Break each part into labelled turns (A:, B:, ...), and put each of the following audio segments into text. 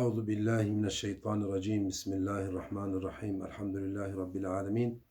A: Euzu billahi mineşşeytanirracim. Bismillahirrahmanirrahim. Elhamdülillahi rabbil alamin.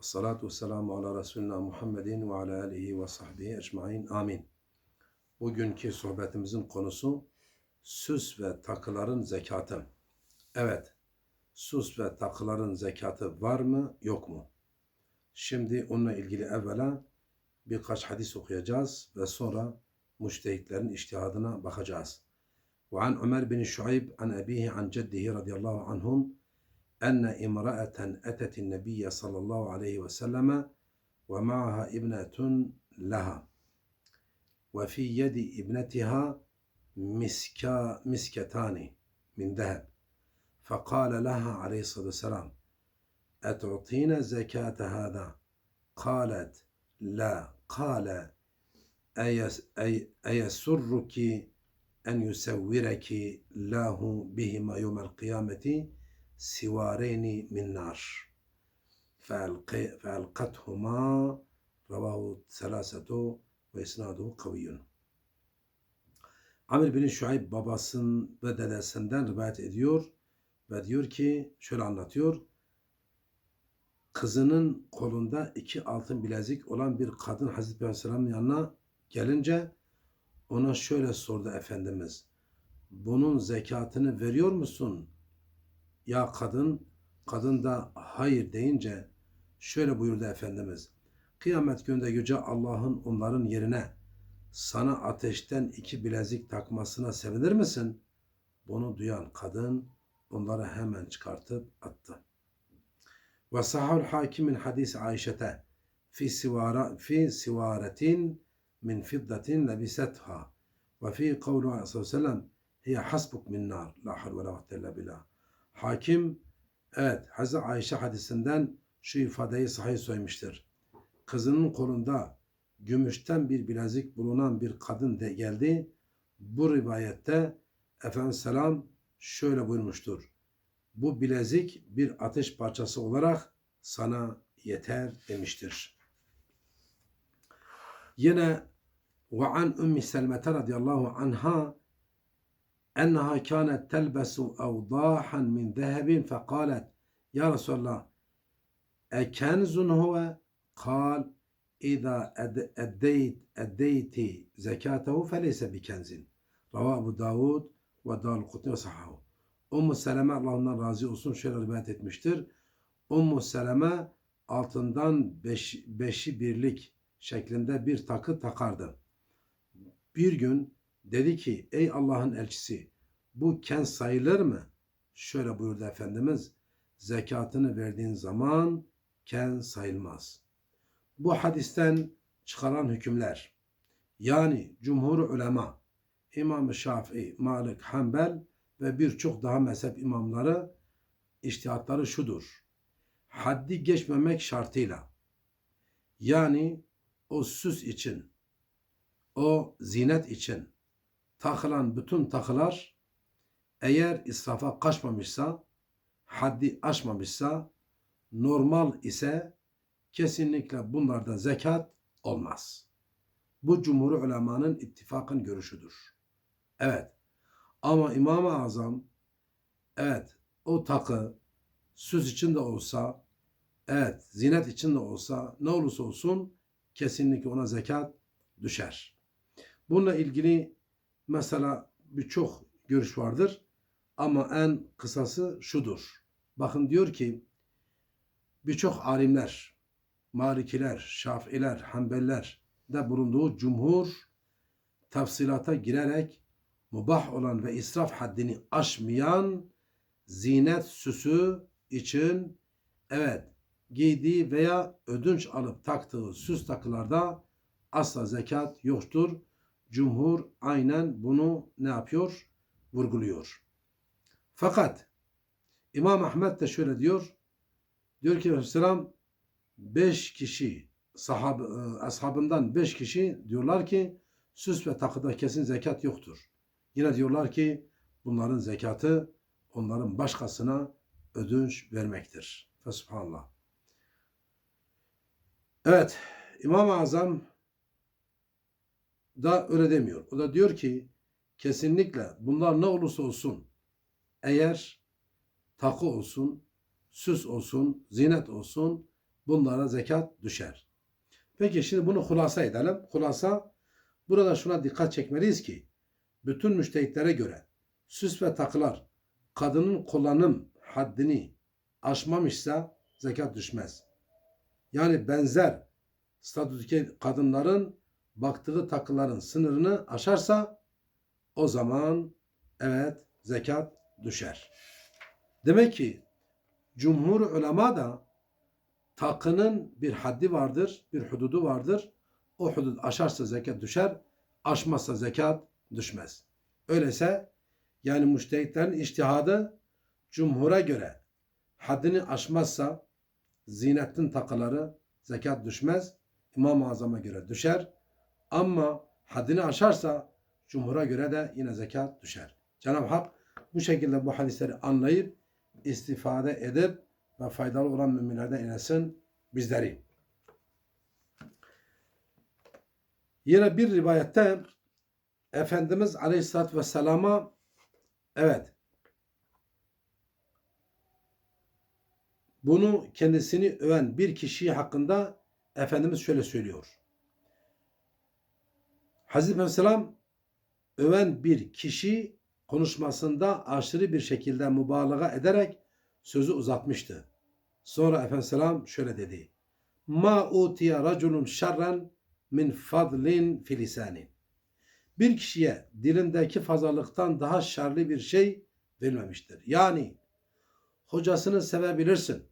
A: Essalatu vesselamu ala Resulina Muhammedin ve ala alihi ve sahbihi ecmaîn. Amin. Bugünkü sohbetimizin konusu süs ve takıların zekatı. Evet, süs ve takıların zekatı var mı, yok mu? Şimdi onunla ilgili evvela birkaç hadis okuyacağız ve sonra müştehitlerin iştihadına bakacağız. وعن عمر بن شعيب عن أبيه عن جده رضي الله عنهم أن امرأة أتت النبي صلى الله عليه وسلم ومعها ابنة لها وفي يد ابنتها مسكا مسكتان من ذهب. فقال لها عليه الصلاة والسلام أتعطين زكاة هذا؟ قالت لا. قال أيس أي أيسرك أن يسورك الله بهما يوم القيامة سوارين من نار فألق- فألقتهما رواه ثلاثة وإسناده قوي Amir bin Şuayb babasının ve dedesinden rivayet ediyor ve diyor ki şöyle anlatıyor. Kızının kolunda iki altın bilezik olan bir kadın Hazreti Aleyhisselam'ın yanına gelince ona şöyle sordu Efendimiz. Bunun zekatını veriyor musun? Ya kadın, kadın da hayır deyince şöyle buyurdu Efendimiz. Kıyamet günde Yüce Allah'ın onların yerine sana ateşten iki bilezik takmasına sevinir misin? Bunu duyan kadın onları hemen çıkartıp attı. Ve sahul hakimin hadis Ayşe'te fi sivara fi sivaretin min fiddatin lebisetha ve fi kavlu sallallahu aleyhi ve sellem hiye hasbuk min nar la havle ve la kuvvete illa. Hakim evet Hazreti Ayşe hadisinden şu ifadeyi sahih söylemiştir. Kızının kolunda gümüşten bir bilezik bulunan bir kadın de geldi. Bu rivayette Efendimiz selam şöyle buyurmuştur. Bu bilezik bir ateş parçası olarak sana yeter demiştir. Yine ve an Ümmü Selmete radıyallahu anha enha kânet telbesu evdâhan min zehebin fekâlet Ya Resulallah ekenzun huve kal İza eddeyt eddeyti zekatehu feleyse bikenzin. Rava Ebu Davud ve Dal Kutni ve Sahahu. Ummu Seleme Allah ondan razı olsun şöyle rivayet etmiştir. Ummu Seleme altından beş, beşi birlik şeklinde bir takı takardı. Bir gün dedi ki ey Allah'ın elçisi bu ken sayılır mı? Şöyle buyurdu Efendimiz zekatını verdiğin zaman ken sayılmaz. Bu hadisten çıkaran hükümler yani cumhur ulema İmam-ı Şafii, Malik, Hanbel ve birçok daha mezhep imamları iştihatları şudur. Haddi geçmemek şartıyla yani o süs için o zinet için takılan bütün takılar eğer israfa kaçmamışsa haddi aşmamışsa normal ise kesinlikle bunlarda zekat olmaz. Bu cumhur ulemanın ittifakın görüşüdür. Evet. Ama İmam-ı Azam evet o takı süs için de olsa evet zinet için de olsa ne olursa olsun kesinlikle ona zekat düşer. Bununla ilgili mesela birçok görüş vardır ama en kısası şudur. Bakın diyor ki birçok alimler Malikiler, Şafiler, Hanbeliler de bulunduğu cumhur tafsilata girerek mubah olan ve israf haddini aşmayan zinet süsü için evet giydiği veya ödünç alıp taktığı süs takılarda asla zekat yoktur. Cumhur aynen bunu ne yapıyor? Vurguluyor. Fakat İmam Ahmet de şöyle diyor. Diyor ki Aleyhisselam beş kişi sahab, e, ashabından beş kişi diyorlar ki süs ve takıda kesin zekat yoktur. Yine diyorlar ki bunların zekatı onların başkasına ödünç vermektir. Fesubhanallah. Evet, İmam-ı Azam da öyle demiyor. O da diyor ki kesinlikle bunlar ne olursa olsun eğer takı olsun, süs olsun, zinet olsun bunlara zekat düşer. Peki şimdi bunu hulasa edelim. Hulasa burada şuna dikkat çekmeliyiz ki bütün müştehitlere göre süs ve takılar kadının kullanım haddini aşmamışsa zekat düşmez. Yani benzer statüdeki kadınların baktığı takıların sınırını aşarsa o zaman evet zekat düşer. Demek ki cumhur ulema da takının bir haddi vardır, bir hududu vardır. O hudud aşarsa zekat düşer, aşmazsa zekat düşmez. Öyleyse yani müştehitlerin iştihadı cumhura göre haddini aşmazsa zinetin takıları zekat düşmez. İmam-ı Azam'a göre düşer. Ama haddini aşarsa cumhura göre de yine zekat düşer. Cenab-ı Hak bu şekilde bu hadisleri anlayıp istifade edip ve faydalı olan müminlerden eylesin bizleri. Yine bir rivayette Efendimiz Aleyhisselatü Vesselam'a evet bunu kendisini öven bir kişi hakkında Efendimiz şöyle söylüyor. Hazreti Aleyhisselam öven bir kişi konuşmasında aşırı bir şekilde mübalağa ederek sözü uzatmıştı. Sonra Efendimiz şöyle dedi. Ma utiya raculun şerren min fadlin filisanin. Bir kişiye dilindeki fazlalıktan daha şerli bir şey verilmemiştir. Yani hocasını sevebilirsin,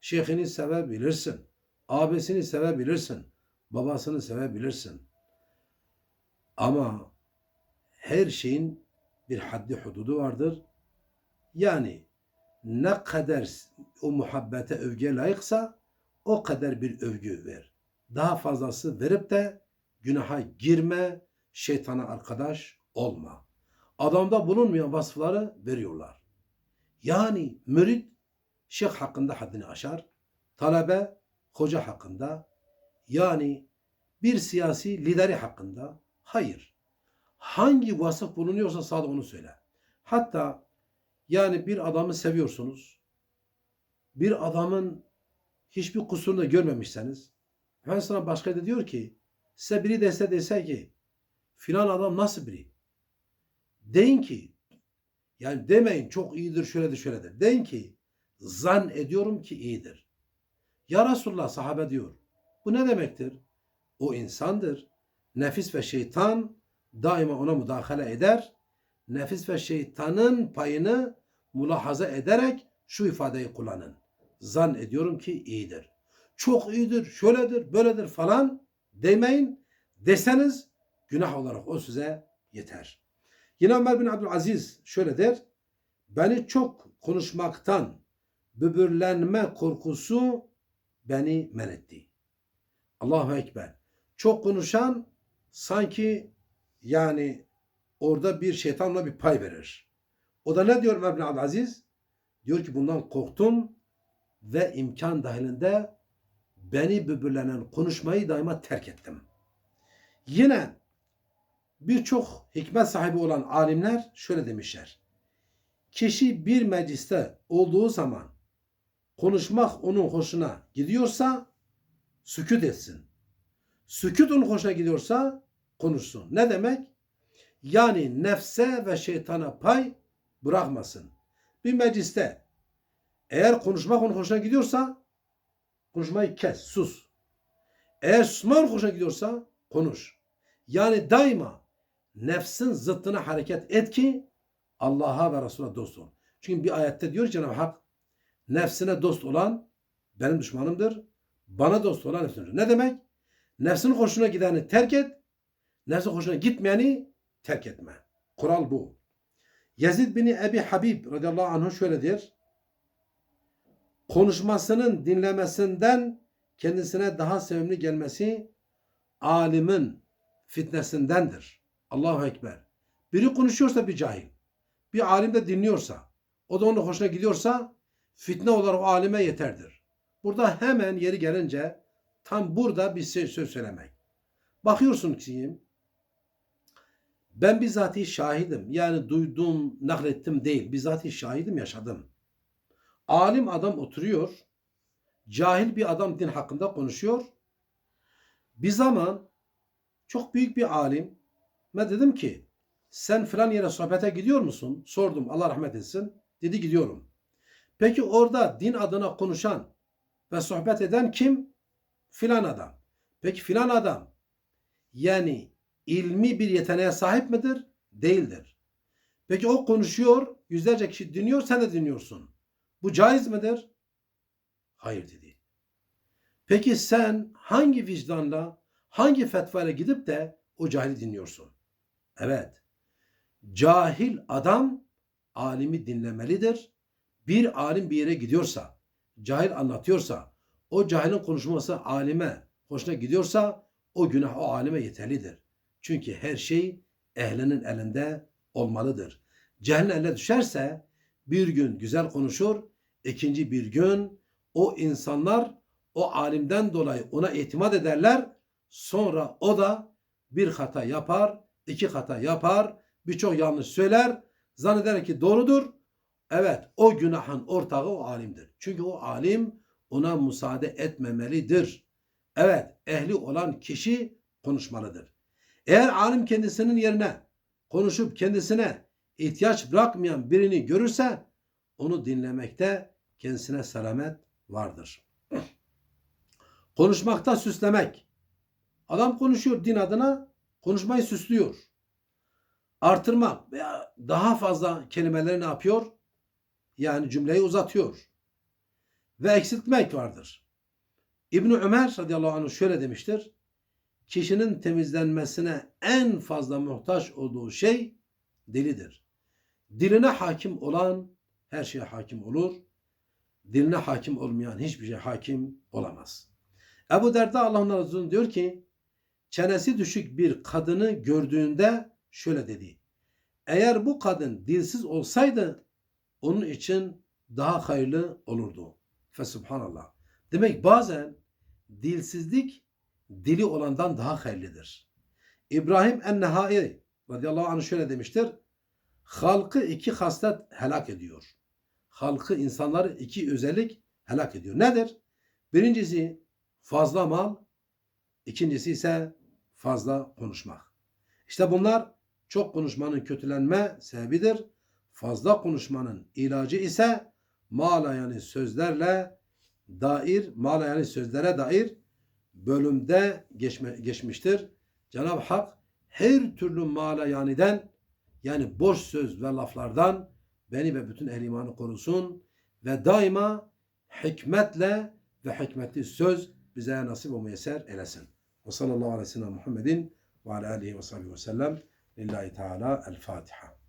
A: şeyhini sevebilirsin, abisini sevebilirsin, babasını sevebilirsin. Ama her şeyin bir haddi hududu vardır. Yani ne kadar o muhabbete övgüye layıksa o kadar bir övgü ver. Daha fazlası verip de günaha girme, şeytana arkadaş olma. Adamda bulunmayan vasıfları veriyorlar. Yani mürit şeyh hakkında haddini aşar, talebe hoca hakkında, yani bir siyasi lideri hakkında hayır. Hangi vasıf bulunuyorsa sadece onu söyle. Hatta yani bir adamı seviyorsunuz. Bir adamın hiçbir kusurunu da görmemişseniz Efendimiz sana başka da diyor ki size biri dese dese ki filan adam nasıl biri? Deyin ki yani demeyin çok iyidir şöyledir şöyledir. Deyin ki zan ediyorum ki iyidir. Ya Resulullah sahabe diyor. Bu ne demektir? O insandır. Nefis ve şeytan daima ona müdahale eder. Nefis ve şeytanın payını mülahaza ederek şu ifadeyi kullanın. Zan ediyorum ki iyidir. Çok iyidir, şöyledir, böyledir falan demeyin. Deseniz günah olarak o size yeter. Yine Ömer bin Abdülaziz şöyle der. Beni çok konuşmaktan böbürlenme korkusu beni men etti. Allahu Ekber. Çok konuşan sanki yani orada bir şeytanla bir pay verir. O da ne diyor bin Abdülaziz? Diyor ki bundan korktum ve imkan dahilinde beni böbürlenen konuşmayı daima terk ettim. Yine birçok hikmet sahibi olan alimler şöyle demişler. Kişi bir mecliste olduğu zaman konuşmak onun hoşuna gidiyorsa sükut etsin. Sükut onun hoşuna gidiyorsa konuşsun. Ne demek? Yani nefse ve şeytana pay bırakmasın. Bir mecliste eğer konuşmak onun hoşuna gidiyorsa konuşmayı kes, sus. Eğer susmak onun hoşuna gidiyorsa konuş. Yani daima nefsin zıttına hareket et ki Allah'a ve Resul'a dost ol. Çünkü bir ayette diyor Cenab-ı Hak nefsine dost olan benim düşmanımdır. Bana dost olan nefsimdir. Ne demek? Nefsinin hoşuna gideni terk et. Nefsin hoşuna gitmeyeni terk etme. Kural bu. Yazid bin Ebi Habib radıyallahu anh şöyle der. Konuşmasının dinlemesinden kendisine daha sevimli gelmesi alimin fitnesindendir. Allahu Ekber. Biri konuşuyorsa bir cahil. Bir alim de dinliyorsa, o da onun hoşuna gidiyorsa fitne olarak alime yeterdir. Burada hemen yeri gelince tam burada bir söz söylemek. Bakıyorsun ki Ben bizatihi şahidim. Yani duydum, naklettim değil. Bizatihi şahidim, yaşadım. Alim adam oturuyor. Cahil bir adam din hakkında konuşuyor. Bir zaman çok büyük bir alim. Ben dedim ki sen filan yere sohbete gidiyor musun? Sordum Allah rahmet etsin. Dedi gidiyorum. Peki orada din adına konuşan ve sohbet eden kim? Filan adam. Peki filan adam yani ilmi bir yeteneğe sahip midir? Değildir. Peki o konuşuyor, yüzlerce kişi dinliyor, sen de dinliyorsun. Bu caiz midir? Hayır dedi. Peki sen hangi vicdanla, hangi fetvayla gidip de o cahili dinliyorsun? Evet. Cahil adam alimi dinlemelidir. Bir alim bir yere gidiyorsa, cahil anlatıyorsa, o cahilin konuşması alime hoşuna gidiyorsa o günah o alime yeterlidir. Çünkü her şey ehlinin elinde olmalıdır. Cahilin eline düşerse bir gün güzel konuşur, ikinci bir gün o insanlar o alimden dolayı ona itimat ederler. Sonra o da bir hata yapar, iki hata yapar, birçok yanlış söyler, zanneder ki doğrudur. Evet, o günahın ortağı o alimdir. Çünkü o alim ona müsaade etmemelidir. Evet, ehli olan kişi konuşmalıdır. Eğer alim kendisinin yerine konuşup kendisine ihtiyaç bırakmayan birini görürse onu dinlemekte kendisine selamet vardır. Konuşmakta süslemek. Adam konuşuyor din adına, konuşmayı süslüyor. Artırmak veya daha fazla kelimeleri ne yapıyor? Yani cümleyi uzatıyor. Ve eksiltmek vardır. İbni Ömer radıyallahu anh şöyle demiştir. Kişinin temizlenmesine en fazla muhtaç olduğu şey dilidir. Diline hakim olan her şeye hakim olur. Diline hakim olmayan hiçbir şey hakim olamaz. Ebu Derda Allah'ın razı diyor ki çenesi düşük bir kadını gördüğünde şöyle dedi. Eğer bu kadın dilsiz olsaydı onun için daha hayırlı olurdu. Fesubhanallah. Demek bazen dilsizlik dili olandan daha hayırlıdır. İbrahim en-Nehai radıyallahu anh şöyle demiştir. Halkı iki haslet helak ediyor. Halkı, insanları iki özellik helak ediyor. Nedir? Birincisi fazla mal, ikincisi ise fazla konuşmak. İşte bunlar çok konuşmanın kötülenme sebebidir. Fazla konuşmanın ilacı ise mala yani sözlerle dair, mala yani sözlere dair bölümde geçme, geçmiştir. Cenab-ı Hak her türlü mala yaniden yani boş söz ve laflardan beni ve bütün ehl imanı korusun ve daima hikmetle ve hikmetli söz bize nasip ve müyesser eylesin. Ve sallallahu aleyhi ve sellem Muhammedin ve ala alihi ve sellem lillahi teala el Fatiha.